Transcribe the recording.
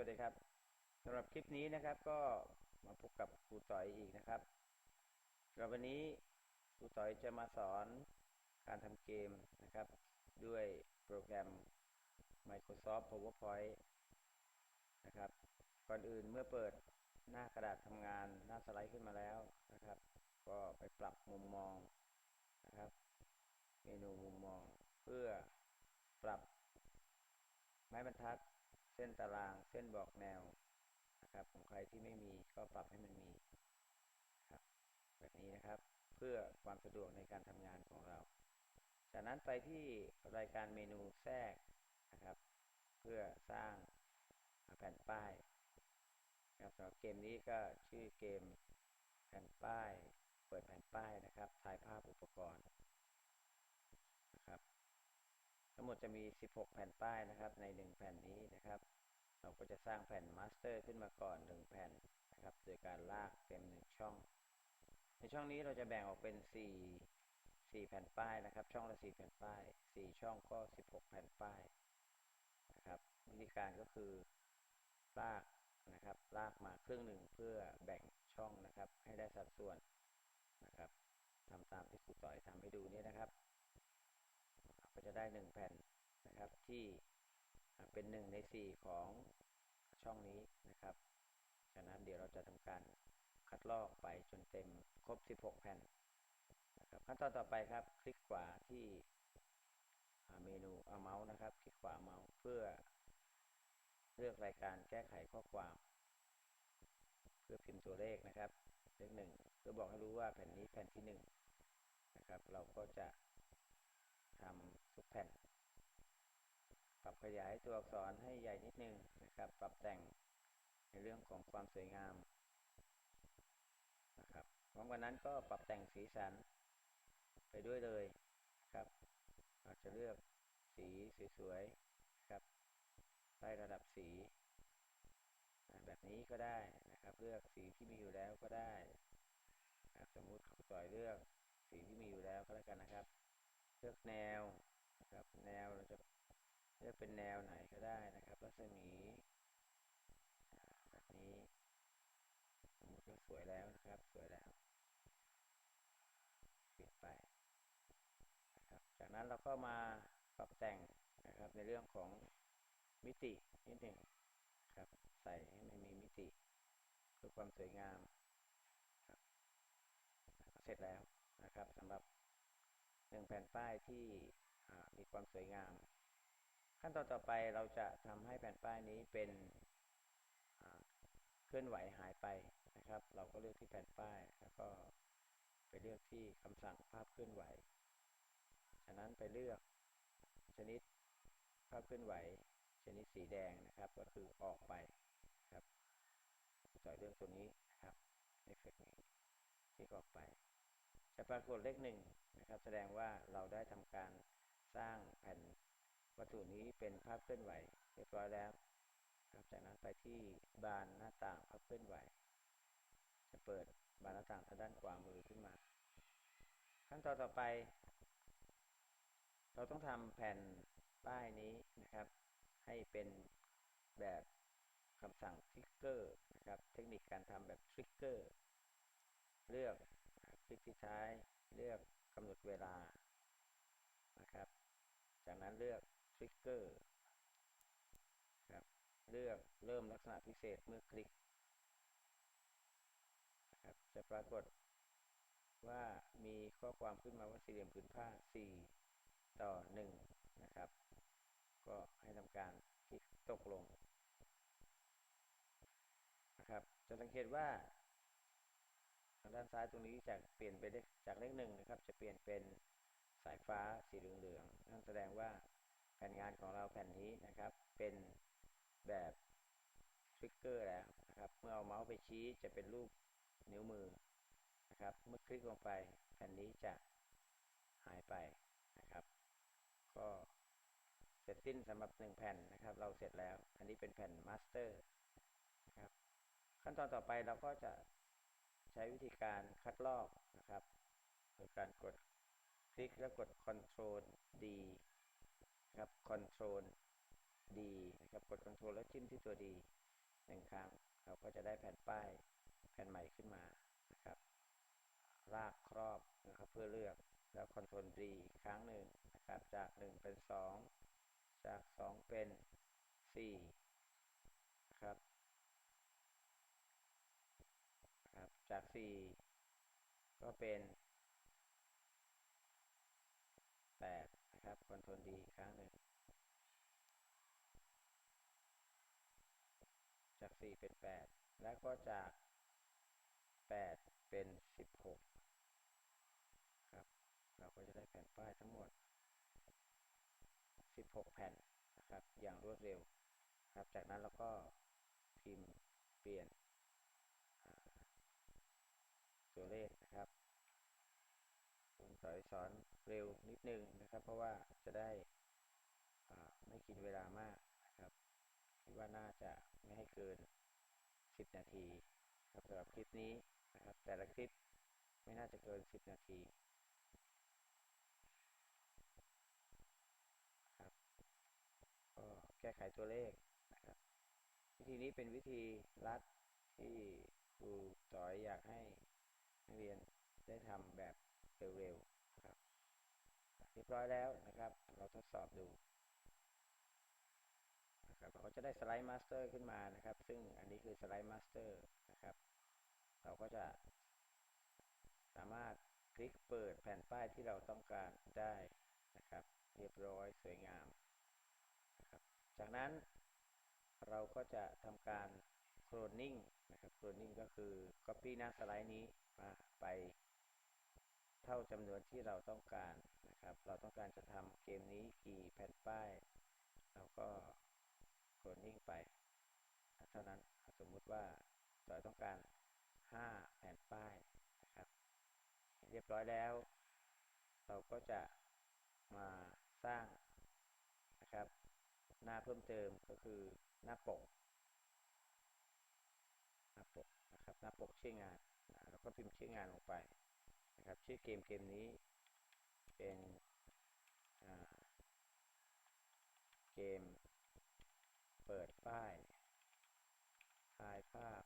วัสดีครับสำหรับคลิปนี้นะครับก็มาพบกับครูต่อยอีกนะครับสำหรับวันนี้ครูต่อยจะมาสอนการทำเกมนะครับ ด้วยโปรแกรม Microsoft PowerPoint นะครับ ก่อนอื่นเมื่อเปิดหน้ากระดาษทำงานหน้าสไลด์ขึ้นมาแล้วนะครับ ก็ไปปรับมุมมองนะครับ เมนูมุมมองเพื่อปรับไม้บรรทัด เส้นตารางเส้นบอกแนวนะครับของใครที่ไม่มีก็ปรับให้มันมีครับแบบนี้นะครับเพื่อความสะดวกในการทำงานของเรา จากนั้นไปที่รายการเมนูแทรกนะครับ เพื่อสร้างแผ่นป้ายครับสำหรับเกมนี้ก็ชื่อเกมแผ่นป้าย เปิดแผ่นป้ายนะครับถ่ายภาพอุปกรณ์นะครับทั้ งหมดจะมี 16 แผ่นป้ายนะครับ ใน 1 แผ่นนี้นะครับ เราก็จะสร้างแผ่นมาสเตอร์ขึ้นมาก่อน 1 แผ่นนะครับ โดยการลากเต็ม 1 ช่อง ในช่องนี้เราจะแบ่งออกเป็น 4 4 แผ่นป้ายนะครับ ช่องละ 4 แผ่นป้าย 4 ช่องก็ 16 แผ่นป้ายนะครับ วิธีการก็คือลากนะครับ ลากมาครึ่งหนึ่งเพื่อแบ่งช่องนะครับ ให้ได้สัดส่วนนะครับทำตามที่ครูต่อยทำให้ดูนี่นะครับก็จะ ได้หนึ่งแผ่นนะครับ ที่เป็นหนึ่งในสี่ของช่องนี้นะครับฉะนั้นเดี๋ยวเราจะทำการคัดลอกไปจนเต็มครบ 16 แผ่นนะครับขั้นตอนต่อไปครับ คลิกขวาที่เมนูเอาเมาส์นะครับ คลิกขวาเมาส์เพื่อเลือกรายการแก้ไขข้อความ เพื่อพิมพ์ตัวเลขนะครับ เลขหนึ่งเพื่อบอกให้รู้ว่าแผ่นนี้แผ่นที่หนึ่งนะครับ เราก็จะ ทำทุกแผ่น ปรับขยายตัวอักษรให้ใหญ่นิดนึงนะครับ ปรับแต่งในเรื่องของความสวยงามนะครับพร้อมกันนั้นก็ปรับแต่งสีสันไปด้วยเลยครับเราจะเลือกสีสวยๆครับไล่ระดับสีแบบนี้ก็ได้นะครับ เลือกสีที่มีอยู่แล้วก็ได้สมมุติเขาต่อยเลือกสีที่มีอยู่แล้วก็แล้วกันนะครับ เลือกแนวนะครับแนวเราจะเลือกเป็นแนวไหนก็ได้นะครับรัศมีแบบนี้สมมติว่าสวยแล้วนะครับสวยแล้วปิดไปนะครับจากนั้นเราก็มาปรับแต่งนะครับในเรื่องของมิตินิดหนึ่งครับใส่ให้มันมีมิติเพื่อความสวยงามเสร็จแล้วนะครับสำหรับ งแผ่นป้ายที่มีความสวยงาม ขั้นตอนต่อไปเราจะทำให้แผ่นป้ายนี้เป็นเคลื่อนไหวหายไปนะครับ เราก็เลือกที่แผ่นป้ายแล้วก็ไปเลือกที่คำสั่งภาพเคลื่อนไหวฉะนั้นไปเลือกชนิดภาพเคลื่อนไหว ชนิดสีแดงนะครับ ก็คือออกไปครับจอยเลือกตัวนี้นะครับเอฟเฟกนี้ที่ออกไป จะปรากฏเลขหนึ่งนะครับ แสดงว่าเราได้ทำการสร้างแผ่นวัตถุนี้เป็นภาพเคลื่อนไหวเรียบร้อยแล้วครับจากนั้นไปที่บานหน้าต่างภาพเคลื่อนไหว จะเปิดบานหน้าต่างทางด้านขวามือขึ้นมา ขั้นตอนต่อไป เราต้องทำแผ่นป้ายนี้นะครับ ให้เป็นแบบคำสั่งทริกเกอร์นะครับ เทคนิคการทำแบบทริกเกอร์เลือก คลิกที่ท้เลือกกำหนดเวลานะครับ จากนั้นเลือกทริกเกอร์ครับเลือกเริ่มลักษณะพิเศษเมื่อคลิกครับจะปรากฏว่ามีข้อความขึ้นมาว่าสี่เหลี่ยมผืนผ้า 4 ต่อ 1 นะครับ ก็ให้ทำการคลิกตกลงนะครับจะสังเกตว่าางด้านซ้ายตรงนี้จะเปลี่ยนไปจากเลขหนึ่งนะครับ จะเปลี่ยนเป็นสายฟ้าสีเหลืองๆนั่นแสดงว่าแผ่นงานของเราแผ่นนี้นะครับ เป็นแบบทริกเกอร์แล้วนะครับ เมื่อเอาเมาส์ไปชี้จะเป็นรูปนิ้วมือนะครับ เมื่อคลิกลงไปแผ่นนี้จะหายไปนะครับ ก็เสร็จสิ้นสำหรับหนึ่งแผ่นนะครับ เราเสร็จแล้ว อันนี้เป็นแผ่นมาสเตอร์นะครับ ขั้นตอนต่อไปเราก็จะ ใช้วิธีการคัดลอกนะครับโดยการกดคลิกแล้วกด Ctrl D นะครับ Ctrl D นะครับกด Ctrl แล้วจิ้มที่ตัว D หนึ่งครั้งเราก็จะได้แผ่นป้ายแผ่นใหม่ขึ้นมานะครับลากครอบนะครับเพื่อเลือกแล้วคอนโทรล D ครั้งหนึ่งนะครับจาก 1 เป็น 2 จาก 2 เป็น4นะครับครับ จาก4ก็เป็น8นะครับคอนโทรล D อีครั้งหนึ่ง จาก4เป็น8แล้วก็จาก8เป็น16ครับ เราก็จะได้แผ่นป้ายทั้งหมด16แผ่นนะครับ อย่างรวดเร็วครับ จากนั้นเราก็พิมพ์เปลี่ยน ตัวเลขนะครับผมสอยสอนเร็วนิดนึงนะครับ เพราะว่าจะได้ไม่กินเวลามากนะครับคิดว่าน่าจะไม่ให้เกิน 10 นาทีครับสำหรับคลิปนี้นะครับ แต่ละคลิปไม่น่าจะเกิน 10 นาทีครับก็แก้ไขตัวเลขนะครับวิธีนี้เป็นวิธีลัดที่ครูสอยอยากให้ เรียนได้ทำแบบเร็วๆครับเรียบร้อยแล้วนะครับ เราทดสอบดูนะครับเราก็จะได้สไลด์มาสเตอร์ขึ้นมานะครับ ซึ่งอันนี้คือสไลด์มาสเตอร์นะครับ เราก็จะ สามารถคลิกเปิดแผ่นป้ายที่เราต้องการได้นะครับ เรียบร้อยสวยงามนะครับจากนั้นเราก็จะทำการโคลนนิ่ง นะครับโคลนนิ่งก็คือ Copy หน้าสไลด์นี้มาไปเท่าจำนวนที่เราต้องการนะครับ เราต้องการจะทำเกมนี้กี่แผ่นป้ายเราก็โคลนิ่งไป เท่านั้นสมมุติว่าเราต้องการ 5 แผ่นป้ายนะครับ เรียบร้อยแล้ว เราก็จะมาสร้างนะครับ หน้าเพิ่มเติมก็คือหน้าปก หน้าปกนะครับหน้าปกชื่องานนะแล้วก็พิมพ์ชื่องานลงไปนะครับชื่อเกมเกมนี้เป็นเกม เปิดป้ายถ่ายภาพ